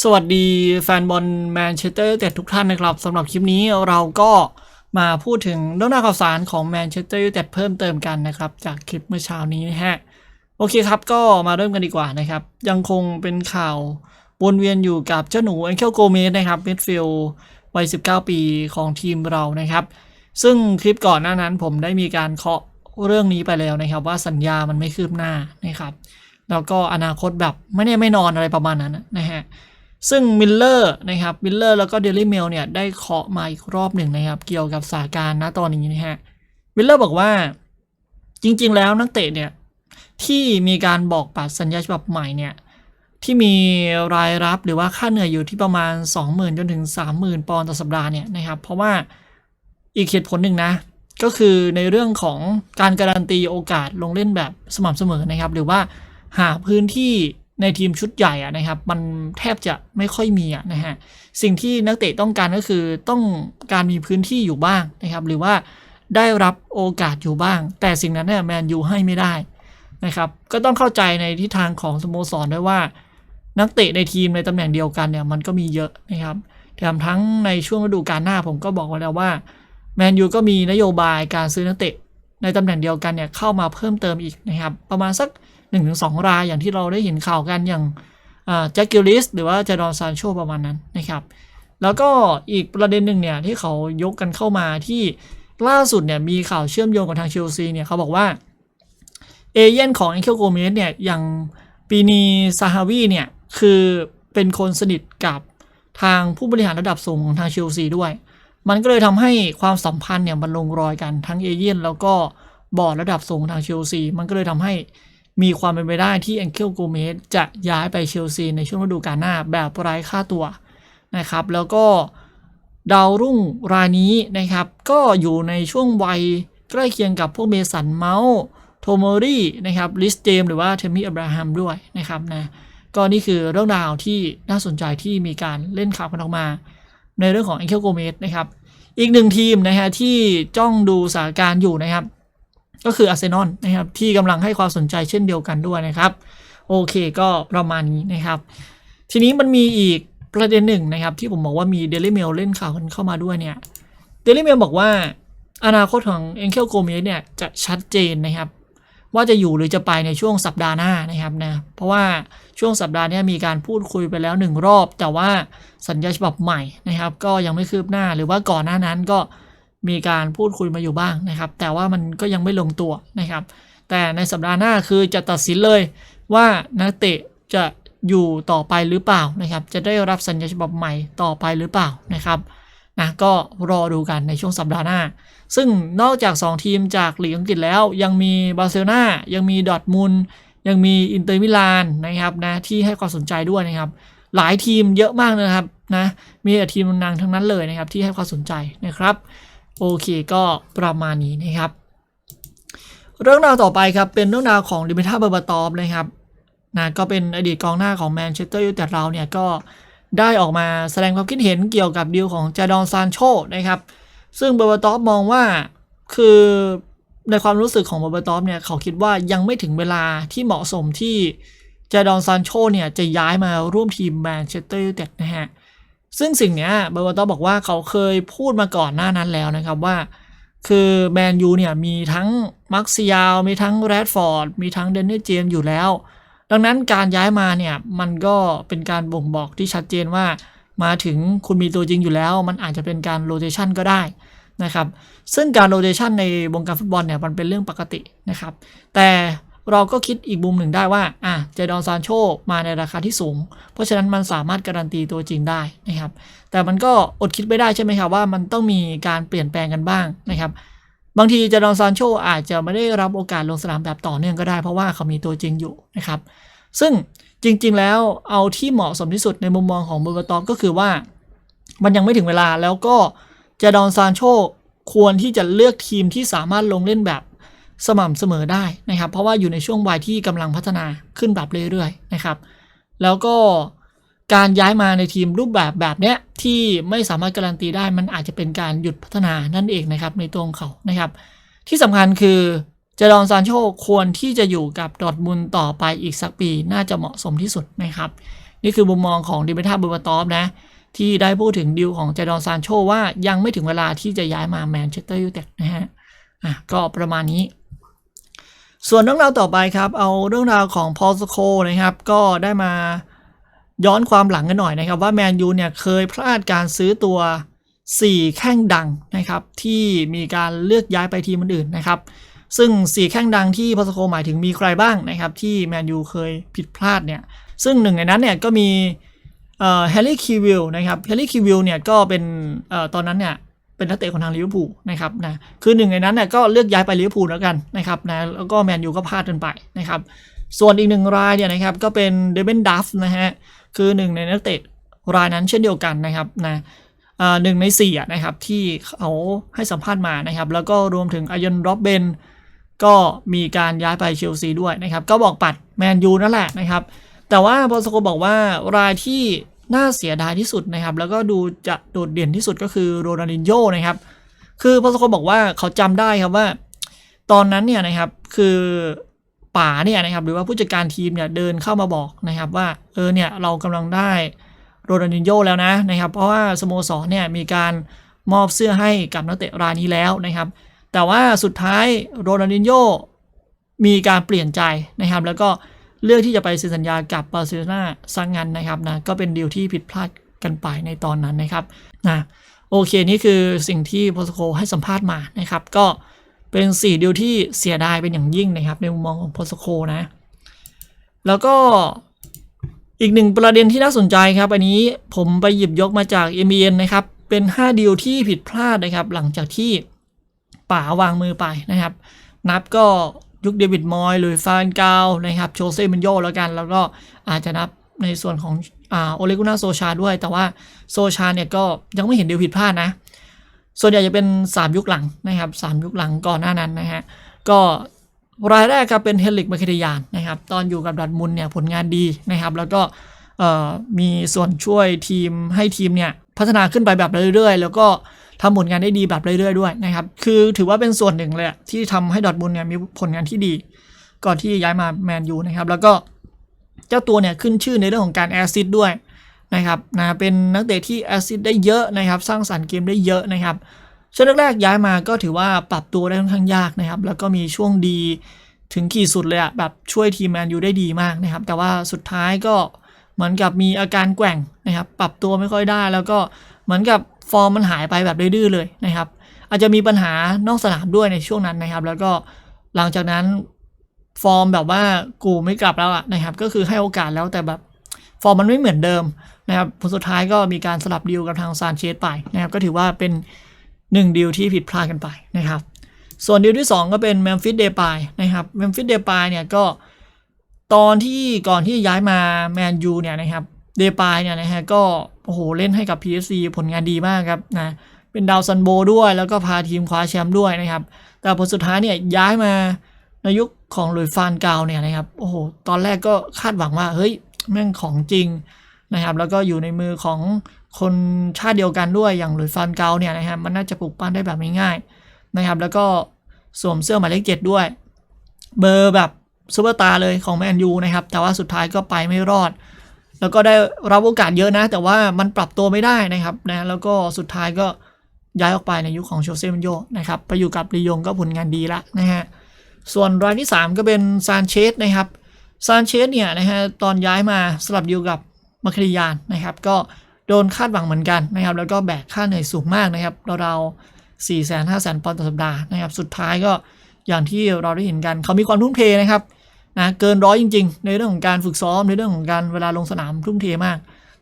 สวัสดีแฟนบอลแมนเชสเตอร์เต็ดทุกท่านนะครับสำหรับคลิปนี้เราก็มาพูดถึงเรื่องราวข่าวสารของแมนเชสเตอร์ยูไนเต็ดเพิ่มเติมกันนะครับ จากคลิปเมื่อเช้านี้นะฮะโอเคครับก็มาเริ่มกันดีกว่านะครับ ยังคงเป็นข่าววนเวียนอยู่กับเจ้าหนูเอ็นเคลโกเมสนะครับมิดฟิลด์วัย 19 ปีของทีมเรานะครับ ซึ่งคลิปก่อนหน้านั้นผมได้มีการเคาะเรื่องนี้ไปแล้วนะครับ ว่าสัญญามันไม่คืบหน้านะครับ แล้วก็อนาคตแบบไม่แน่ไม่นอนอะไรประมาณนั้นนะฮะ ซึ่งมิลเลอร์นะครับมิลเลอร์แล้วก็เดลี่เมลเนี่ยได้เคาะมาอีกรอบหนึ่งนะครับ เกี่ยวกับสถานการณ์ณตอนนี้นะฮะมิลเลอร์บอกว่าจริง ๆ แล้วนักเตะเนี่ยที่มีการบอกปัดสัญญาฉบับใหม่เนี่ยที่มีรายรับหรือว่าค่าเหนื่อยอยู่ที่ประมาณ 20,000จนถึง 30,000 ปอนด์ต่อสัปดาห์เนี่ยนะครับ เพราะว่าอีกเหตุผลหนึ่งนะ ก็คือในเรื่องของการการันตีโอกาสลงเล่นแบบสม่ำเสมอนะครับ หรือว่าหาพื้นที่ ในทีมชุดใหญ่อะนะครับ มันแทบจะไม่ค่อยมีอะนะฮะสิ่งที่นักเตะต้องการก็คือต้องการมีพื้นที่อยู่บ้างนะครับ หรือว่าได้รับโอกาสอยู่บ้าง แต่สิ่งนั้นเนี่ยแมนยูให้ไม่ได้นะครับ ก็ต้องเข้าใจในทิศทางของสโมสรด้วยว่า นักเตะในทีมในตำแหน่งเดียวกันเนี่ยมันก็มีเยอะนะครับแถมทั้งในช่วงฤดูกาลหน้าผมก็บอกไว้แล้วว่าแมนยูก็มีนโยบายการซื้อนักเตะในตำแหน่งเดียวกันเนี่ยเข้ามาเพิ่มเติมอีกนะครับ ประมาณสัก 1-2 รายอย่างที่เราได้เห็นข่าวกันอย่างแจ็คกิลลิสหรือว่าเจดอนซานโชประมาณนั้นนะครับ แล้วก็อีกประเด็นหนึ่งเนี่ยที่เขายกกันเข้ามาที่ล่าสุดเนี่ยมีข่าวเชื่อมโยงกับทางเชลซีเนี่ยเขาบอกว่า เอเย่นของ a อนเคลโกเมสเนี่ยอย่างปีนีซาฮาวีเนี่ยคือเป็นคนสนิทกับทางผู้บริหารระดับสูงของทางเชลซีด้วย มันก็เลยทำให้ความสัมพันธ์เนี่ยมันลงรอยกันทั้งเอเย่นแล้วก็บอร์ดระดับสูงทางเชลซีมันก็เลยทำให้ มีความเป็นไปได้ที่ a อนเคลโกเมสจะย้ายไปเชลซีในช่วงฤดูกาลหน้าแบบไร้ค่าตัวนะครับ แล้วก็ดาวรุ่งรายนี้นะครับ ก็อยู่ในช่วงวัยใกล้เคียงกับพวกเมสันเมาส์โทโมรีนะครับลิสเจมหรือว่าเทมมี่อับราฮัมด้วยนะครับนะก็นี่คือเรื่องราวที่น่าสนใจที่มีการเล่นข่าวกันออกมา ในเรื่องของ a อ k e l โกเมสนะครับ อีกหนึ่งทีมนะฮะที่จ้องดูสถานการณ์อยู่นะครับ ก็คืออาร์เซนอลนะครับที่กำลังให้ความสนใจเช่นเดียวกันด้วยนะครับ โอเคก็ประมาณนี้นะครับ ทีนี้มันมีอีกประเด็นหนึ่งนะครับที่ผมบอกว่ามีเดลิเมลเล่นข่าวกันเข้ามาด้วยเนี่ยเดลิเมลบอกว่าอนาคตของเอ็นเคลโกเมสเนี่ยจะชัดเจนนะครับ ว่าจะอยู่หรือจะไปในช่วงสัปดาห์หน้านะครับนะเพราะว่าช่วงสัปดาห์นี้มีการพูดคุยไปแล้วหนึ่งรอบ แต่ว่าสัญญาฉบับใหม่นะครับ ก็ยังไม่คืบหน้าหรือว่าก่อนหน้านั้นก็ มีการพูดคุยมาอยู่บ้างนะครับ แต่ว่ามันก็ยังไม่ลงตัวนะครับ แต่ในสัปดาห์หน้าคือจะตัดสินเลยว่านักเตะจะอยู่ต่อไปหรือเปล่านะครับ จะได้รับสัญญาฉบับใหม่ต่อไปหรือเปล่านะครับนะก็รอดูกันในช่วงสัปดาห์หน้า ซึ่งนอกจาก 2 ทีมจากลีกอังกฤษแล้ว ยังมีบาร์เซโลนายังมีดอทมุนยังมีอินเตอร์มิลานนะครับนะที่ให้ความสนใจด้วยนะครับ หลายทีมเยอะมากนะครับนะมีแต่ทีมนางทั้งนั้นเลยนะครับที่ให้ความสนใจนะครับ โอเคก็ประมาณนี้นะครับ เรื่องราวต่อไปครับ เป็นเรื่องราวของดิมิทาเบอร์บาตอฟนะครับนะก็เป็นอดีตกองหน้าของแมนเชสเตอร์ยูไนเต็ดเราเนี่ยก็ได้ออกมาแสดงความคิดเห็นเกี่ยวกับดีลของจาดอนซานโชนะครับ ซึ่งเบอร์บาตอฟมองว่าคือในความรู้สึกของเบอร์บาตอฟเนี่ยเขาคิดว่ายังไม่ถึงเวลาที่เหมาะสมที่จาดอนซานโชเนี่ยจะย้ายมาร่วมทีมแมนเชสเตอร์ยูไนเต็ดนะฮะ ซึ่งสิ่งเนี้ยเบอร์บาตบอกว่าเขาเคยพูดมาก่อนหน้านั้นแล้วนะครับว่า คือแมนยูเนี่ยมีทั้งมาร์คซิยาลมีทั้งแรดฟอร์ดมีทั้งเดนนิสเจมอยู่แล้ว ดังนั้นการย้ายมาเนี่ยมันก็เป็นการบ่งบอกที่ชัดเจนว่า มาถึงคุณมีตัวจริงอยู่แล้ว มันอาจจะเป็นการโรเตชันก็ได้นะครับซึ่งการโรเตชันในวงการฟุตบอลเนี่ยมันเป็นเรื่องปกตินะครับแต่ เราก็คิดอีกมุมหนึ่งได้ว่าอะเจดอนซานโชมาในราคาที่สูง เพราะฉะนั้นมันสามารถการันตีตัวจริงได้นะครับ แต่มันก็อดคิดไม่ได้ใช่ไหมครับว่ามันต้องมีการเปลี่ยนแปลงกันบ้างนะครับ บางทีเจดอนซานโชอาจจะไม่ได้รับโอกาสลงสนามแบบต่อเนื่องก็ได้เพราะว่าเขามีตัวจริงอยู่นะครับ ซึ่งจริง ๆ แล้วเอาที่เหมาะสมที่สุดในมุมมองของเบอร์บาตอฟก็คือว่า มันยังไม่ถึงเวลาแล้วก็เจดอนซานโชควรที่จะเลือกทีมที่สามารถลงเล่นแบบ สม่ำเสมอได้นะครับ เพราะว่าอยู่ในช่วงวัยที่กำลังพัฒนาขึ้นแบบเรื่อยๆนะครับ แล้วก็การย้ายมาในทีมรูปแบบแบบเนี้ยที่ไม่สามารถการันตีได้มันอาจจะเป็นการหยุดพัฒนานั่นเองนะครับในตัวของเขานะครับ ที่สำคัญคือเจดอนซานโชควรที่จะอยู่กับดอทมุนต่อไปอีกสักปีน่าจะเหมาะสมที่สุดนะครับ นี่คือมุมมองของดิเมทาบูบาตอฟนะที่ได้พูดถึงดิวของเจดอนซานโชว่ายังไม่ถึงเวลาที่จะย้ายมาแมนเชสเตอร์ยูไนเต็ดนะฮะอะก็ประมาณนี้ ส่วนเรื่องราวต่อไปครับ เอาเรื่องราวของพอลสโคนะครับ ก็ได้มาย้อนความหลังกันหน่อยนะครับ ว่าแมนยูเนี่ยเคยพลาดการซื้อตัว 4 แข้งดังนะครับ ที่มีการเลือกย้ายไปทีมอื่นๆนะครับ ซึ่ง 4 แข้งดังที่พอลสโคหมายถึงมีใครบ้างนะครับ ที่แมนยูเคยผิดพลาดเนี่ย ซึ่งหนึ่งในนั้นเนี่ยก็มีแฮร์รี่คิวิลนะครับแฮร์รี่คิวิลเนี่ยก็เป็นเอ่อตอนนั้นเนี่ย เป็นนักเตะของทางลิเวอร์พูลนะครับนะคือหนึ่งในนั้นเนี่ยก็เลือกย้ายไปลิเวอร์พูลแล้วกันนะครับนะแล้วก็แมนยูก็พลาดกันไปนะครับส่วนอีกหนึ่งรายเนี่ยนะครับก็เป็นเดวินดัฟนะฮะคือหนึ่งในนักเตะรายนั้นเช่นเดียวกันนะครับนะอ่าหนึ่งในสี่นะครับที่เขาให้สัมภาษณ์มานะครับแล้วก็รวมถึงอายันโรบเบนก็มีการย้ายไปเชลซีด้วยนะครับก็บอกปัดแมนยูนั่นแหละนะครับแต่ว่าพอสโกบอกว่ารายที่ น่าเสียดายที่สุดนะครับ แล้วก็ดูจะโดดเด่นที่สุดก็คือโรนัลดินโญนะครับ คือพอสโกบอกว่าเขาจำได้ครับว่า ตอนนั้นเนี่ยนะครับคือป๋าเนี่ยนะครับหรือว่าผู้จัดการทีมเนี่ยเดินเข้ามาบอกนะครับว่าเออเนี่ยเรากำลังได้โรนัลดินโญแล้วนะนะครับ เพราะว่าสโมสรเนี่ยมีการมอบเสื้อให้กับนักเตะรายนี้แล้วนะครับ แต่ว่าสุดท้ายโรนัลดินโญมีการเปลี่ยนใจนะครับ แล้วก็ เลือกที่จะไปเซ็นสัญญากับบาร์เซโลนาซังงันนะครับนะก็เป็นดีลที่ผิดพลาดกันไปในตอนนั้นนะครับนะโอเคนี่คือสิ่งที่โพสโคให้สัมภาษณ์มานะครับ ก็เป็น4ดีลที่เสียดายเป็นอย่างยิ่งนะครับ ในมุมมองของโพสโคนะ แล้วก็อีกหนึ่งประเด็นที่น่าสนใจครับ อันนี้ผมไปหยิบยกมาจาก m อ n นะครับ เป็น 5 ดีลที่ผิดพลาดนะครับ หลังจากที่ป๋าวางมือไปนะครับ นับก็ ยุคเดวิดมอยหรือฟานกาวนะครับโชเซ่มินโยแล้วกัน แล้วก็อาจจะนับในส่วนของอ่าโอเลกุน่าโซชาด้วย แต่ว่าโซชาเนี่ยก็ยังไม่เห็นเดีลผิดพลาดนะ ส่วนใหญ่จะเป็น 3 ยุคหลังนะครับ3ยุคหลังก่อนหน้านั้นนะฮะก็รายแรกครับเป็นเฮลิกมาคเดยานนะครับ ตอนอยู่กับดัตมุนเนี่ยผลงานดีนะครับ แล้วก็มีส่วนช่วยทีมให้ทีมเนี่ยพัฒนาขึ้นไปแบบเรื่อยๆ แล้วก็ ทำผลงานได้ดีแบบเรื่อยๆด้วยนะครับ คือถือว่าเป็นส่วนหนึ่งเลยที่ทำให้ดอทมุนด์เนี่ยมีผลงานที่ดี ก่อนที่ย้ายมาแมนยูนะครับ แล้วก็เจ้าตัวเนี่ยขึ้นชื่อในเรื่องของการแอซิดด้วยนะครับนะเป็นนักเตะที่แอซิดได้เยอะนะครับ สร้างสรรค์เกมได้เยอะนะครับช่วงแรกๆย้ายมาก็ถือว่าปรับตัวได้ค่อนข้างยากนะครับ แล้วก็มีช่วงดีถึงขีดสุดเลยอะแบบช่วยทีมแมนยูได้ดีมากนะครับ แต่ว่าสุดท้ายก็เหมือนกับมีอาการแกว่งนะครับ ปรับตัวไม่ค่อยได้ แล้วก็ เหมือนกับฟอร์มมันหายไปแบบดื้อๆเลยนะครับ อาจจะมีปัญหานอกสนามด้วยในช่วงนั้นนะครับ แล้วก็หลังจากนั้นฟอร์มแบบว่ากูไม่กลับแล้วอะนะครับ ก็คือให้โอกาสแล้วแต่แบบฟอร์มมันไม่เหมือนเดิมนะครับผลสุดท้ายก็มีการสลับดีลกับทางซานเชสไปนะครับ ก็ถือว่าเป็นหนึ่งดีลที่ผิดพลาดกันไปนะครับ ส่วนดีลที่ 2 ก็เป็นแมมฟิสเดปายนะครับแมมฟิสเดปายเนี่ยก็ตอนที่ก่อนที่ย้ายมาแมนยูเนี่ยนะครับ เดปายเนี่ยนะฮะก็โอ้โหเล่นให้กับ PSG ผลงานดีมากครับนะเป็นดาวซันโบด้วยแล้วก็พาทีมคว้าแชมป์ด้วยนะครับ แต่ผลสุดท้ายเนี่ยย้ายมาในยุคของหลุยฟานกาวเนี่ยนะครับโอ้โหตอนแรกก็คาดหวังว่าเฮ้ยแม่งของจริงนะครับแล้วก็อยู่ในมือของคนชาติเดียวกันด้วยอย่างหลุยฟานเกาเนี่ยนะครับมันน่าจะปลุกปั้นได้แบบง่ายๆนะครับ แล้วก็สวมเสื้อหมายเลขเจ็ดด้วย เบอร์แบบซูเปอร์ตาร์เลยของแมนยูนะครับ แต่ว่าสุดท้ายก็ไปไม่รอด แล้วก็ได้รับโอกาสเยอะนะ แต่ว่ามันปรับตัวไม่ได้นะครับนะแล้วก็สุดท้ายก็ย้ายออกไปในยุคของโชเซ่มินโยนะครับไปอยู่กับลียงก็ผลงานดีละนะฮะส่วนรายที่ 3 ก็เป็นซานเชสนะครับซานเชสเนี่ยนะฮะตอนย้ายมาสลับดีลกับมาคริยานนะครับ ก็โดนคาดหวังเหมือนกันนะครับ แล้วก็แบกค่าเหนื่อยสูงมากนะครับเราๆ4 5 0 0 0 0ปอนด์ต่อสัปดาห์นะครับ สุดท้ายก็อย่างที่เราได้เห็นกันเขามีความทุ่มเทนะครับ นะเกินร้อยจริง ๆ ในเรื่องของการฝึกซ้อมในเรื่องของการเวลาลงสนามทุ่มเทมาก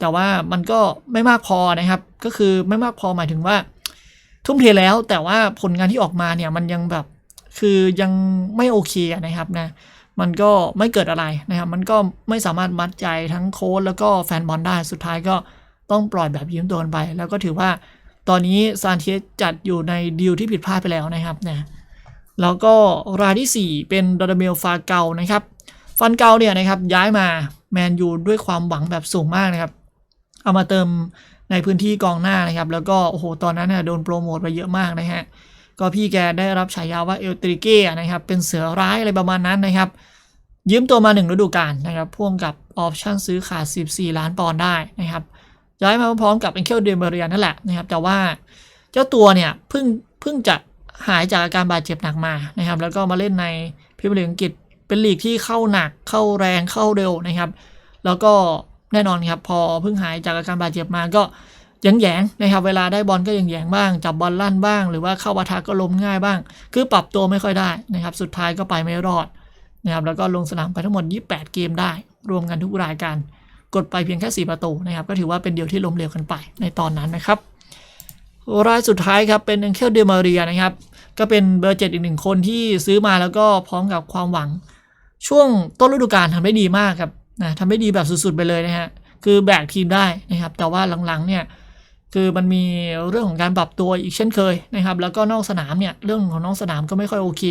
แต่ว่ามันก็ไม่มากพอนะครับ ก็คือไม่มากพอหมายถึงว่า ทุ่มเทแล้วแต่ว่าผลงานที่ออกมาเนี่ยมันยังแบบคือยังไม่โอเคนะครับนะมันก็ไม่เกิดอะไรนะครับ มันก็ไม่สามารถมัดใจทั้งโค้ชแล้วก็แฟนบอลได้สุดท้ายก็ต้องปล่อยแบบยืมตัวกันไป แล้วก็ถือว่าตอนนี้ซานเทสจัดอยู่ในดีลที่ผิดพลาดไปแล้วนะครับนะ แล้วก็รายที่ 4 เป็นดอร์เมลฟาเกานะครับฟันเกาเนี่ยนะครับย้ายมาแมนยูด้วยความหวังแบบสูงมากนะครับ เอามาเติมในพื้นที่กองหน้านะครับ แล้วก็โอ้โหตอนนั้นเนี่ยโดนโปรโมทไปเยอะมากนะฮะก็พี่แกได้รับฉายาว่าเอลตริเก้นะครับเป็นเสือร้ายอะไรประมาณนั้นนะครับ ยืมตัวมาหนึ่งฤดูกาลนะครับพ่วงกับออปชั่นซื้อขาด 14 ล้านปอนด์ได้นะครับย้ายมาพร้อมกับเอ็นเคลเดเมเรียนั่นแหละนะครับแต่ว่าเจ้าตัวเนี่ยเพิ่งเพิ่งจะ หายจากอาการบาดเจ็บหนักมานะครับ แล้วก็มาเล่นในพรีเมียร์ลีกอังกฤษเป็นลีกที่เข้าหนักเข้าแรงเข้าเร็วนะครับ แล้วก็แน่นอนครับพอเพิ่งหายจากอาการบาดเจ็บมาก็ยังแยงนะครับ เวลาได้บอลก็ยังแยงบ้าง จับบอลลั่นบ้าง หรือว่าเข้าปะทะก็ล้มง่ายบ้าง คือปรับตัวไม่ค่อยได้นะครับ สุดท้ายก็ไปไม่รอดนะครับแล้วก็ลงสนามไปทั้งหมด 28 เกมได้ รวมกันทุกรายการ กดไปเพียงแค่ 4 ประตูนะครับ ก็ถือว่าเป็นเดียวที่ล้มเหลวกันไปในตอนนั้นนะครับ รายสุดท้ายครับเป็น a องเคลเดมาเรียนะครับ ก็เป็นเบอร์เจ็ดอีกหนึ่งคนที่ซื้อมาแล้วก็พร้อมกับความหวัง ช่วงต้นฤดูกาลทำได้ดีมากครับนะทำได้ดีแบบสุดๆไปเลยนะฮะคือแบกทีมได้นะครับ แต่ว่าหลังๆเนี่ยคือมันมีเรื่องของการปรับตัวอีกเช่นเคยนะครับ แล้วก็นอกสนามเนี่ยเรื่องของนอกสนามก็ไม่ค่อยโอเค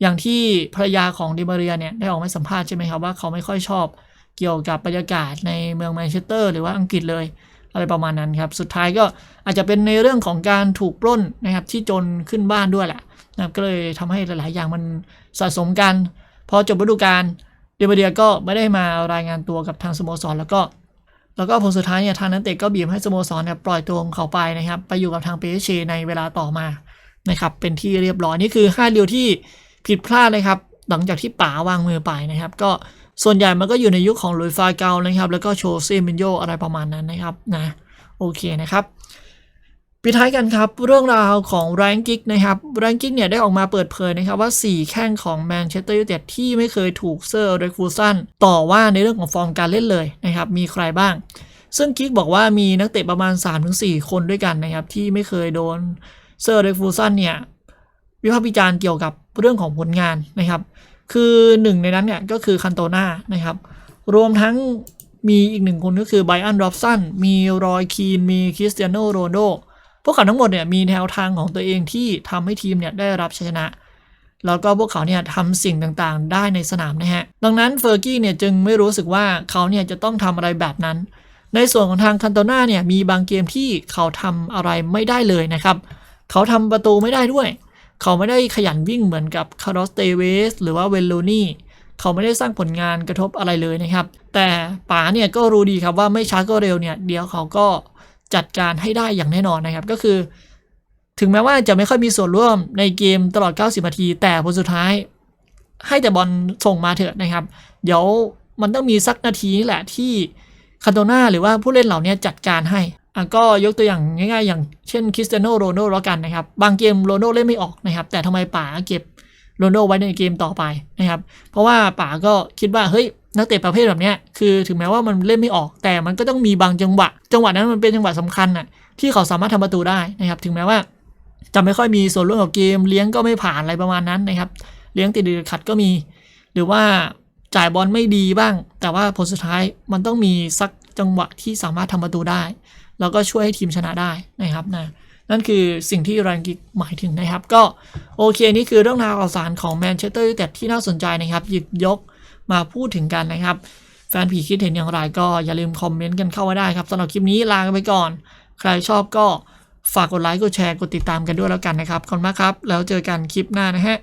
อย่างที่ภรรยาของเดมาเรียเนี่ยได้ออกมาสัมภาษณ์ใช่ไหมครับว่าเขาไม่ค่อยชอบเกี่ยวกับบรรยากาศในเมืองแมนเชสเตอร์หรือว่าอังกฤษเลย อะไรประมาณนั้นครับ สุดท้ายก็อาจจะเป็นในเรื่องของการถูกปล้นนะครับที่จนขึ้นบ้านด้วยแหละนะครับก็เลยทำให้หลาย ๆ อย่างมันสะสมกัน พอจบฤดูกาลเดมาเรียก็ไม่ได้มารายงานตัวกับทางสโมสรแล้วก็ แล้วก็ผลสุดท้ายเนี่ยทางนักเตะก็บีบให้สโมสรเนี่ยปล่อยตัวของเขาไปนะครับ ไปอยู่กับทางเปเชในเวลาต่อมานะครับ เป็นที่เรียบร้อยนี่คือ5เดียวที่ผิดพลาดเลยครับ หลังจากที่ป๋าวางมือไปนะครับ ก็ ส่วนใหญ่มันก็อยู่ในยุคของลุยฟาเกานะครับ แล้วก็โชเซมินโยอะไรประมาณนั้นนะครับนะโอเคนะครับปิดท้ายกันครับ เรื่องราวของแรงกิกนะครับแรงกิกเนี่ยได้ออกมาเปิดเผยนะครับว่า 4 แข้งของแมนเชสเตอร์ยูไนเต็ดที่ไม่เคยถูกเซอร์เรคูซันต่อว่าในเรื่องของฟอร์มการเล่นเลยนะครับ มีใครบ้าง ซึ่งกิกบอกว่ามีนักเตะประมาณ 3-4 คนด้วยกันนะครับ ที่ไม่เคยโดนเซอร์เรคูซันเนี่ยวิพากษ์วิจารณ์เกี่ยวกับเรื่องของผลงานนะครับ คือหนึ่งในนั้นเนี่ยก็คือคันโตนานะครับ รวมทั้งมีอีกหนึ่งคนก็คือไบอันรอบสันมีรอยคีน มีคริสเตียโนโรนโด พวกเขาทั้งหมดเนี่ยมีแนวทางของตัวเองที่ทำให้ทีมเนี่ยได้รับชัยชนะ แล้วก็พวกเขาเนี่ยทำสิ่งต่างๆ ได้ในสนามนะฮะ ดังนั้นเฟอร์กี้เนี่ยจึงไม่รู้สึกว่าเขาเนี่ยจะต้องทำอะไรแบบนั้น ในส่วนของทางคันโตนาเนี่ยมีบางเกมที่เขาทำอะไรไม่ได้เลยนะครับ เขาทำประตูไม่ได้ด้วย เขาไม่ได้ขยันวิ่งเหมือนกับคาร์ลอสเตเวสหรือว่าเวนโลนี่เขาไม่ได้สร้างผลงานกระทบอะไรเลยนะครับ แต่ป๋าเนี่ยก็รู้ดีครับว่าไม่ช้าก็เร็วเนี่ยเดี๋ยวเขาก็จัดการให้ได้อย่างแน่นอนนะครับก็คือ ถึงแม้ว่าจะไม่ค่อยมีส่วนร่วมในเกมตลอด 90 นาที แต่ผลสุดท้าย ให้แต่บอลส่งมาเถอะนะครับ เดี๋ยวมันต้องมีสักนาทีนี่แหละที่คันโตนาหรือว่าผู้เล่นเหล่านี้จัดการให้ อะก็ยกตัวอย่างง่ายๆ อย่างเช่นคริสเตียโนโรนัลโดแล้วกันนะครับ บางเกมโรนัลโดเล่นไม่ออกนะครับ แต่ทำไมป๋าเก็บโรนัลโดไว้ในเกมต่อไปนะครับ เพราะว่าป๋าก็คิดว่าเฮ้ยนักเตะประเภทแบบเนี้ยคือถึงแม้ว่ามันเล่นไม่ออก แต่มันก็ต้องมีบางจังหวะ จังหวะนั้นมันเป็นจังหวะสำคัญน่ะที่เขาสามารถทำประตูได้นะครับ ถึงแม้ว่าจะไม่ค่อยมีส่วนร่วมกับเกม เลี้ยงก็ไม่ผ่านอะไรประมาณนั้นนะครับ เลี้ยงติดขัดก็มี หรือว่าจ่ายบอลไม่ดีบ้าง แต่ว่าผลสุดท้ายมันต้องมีสักจังหวะที่สามารถทำประตูได้ แล้วก็ช่วยให้ทีมชนะได้นะครับนะนั่นคือสิ่งที่รังกิกหมายถึงนะครับ ก็โอเคนี่คือเรื่องราวข่าวสารของแมนเชสเตอร์ยูไนเต็ดที่น่าสนใจนะครับหยิบยกมาพูดถึงกันนะครับ แฟนผีคิดเห็นอย่างไรก็อย่าลืมคอมเมนต์กันเข้ามาได้ครับสำหรับคลิปนี้ลากันไปก่อน ใครชอบก็ฝากกดไลค์กดแชร์กดติดตามกันด้วยแล้วกันนะครับขอบคุณมากครับ แล้วเจอกันคลิปหน้านะฮะ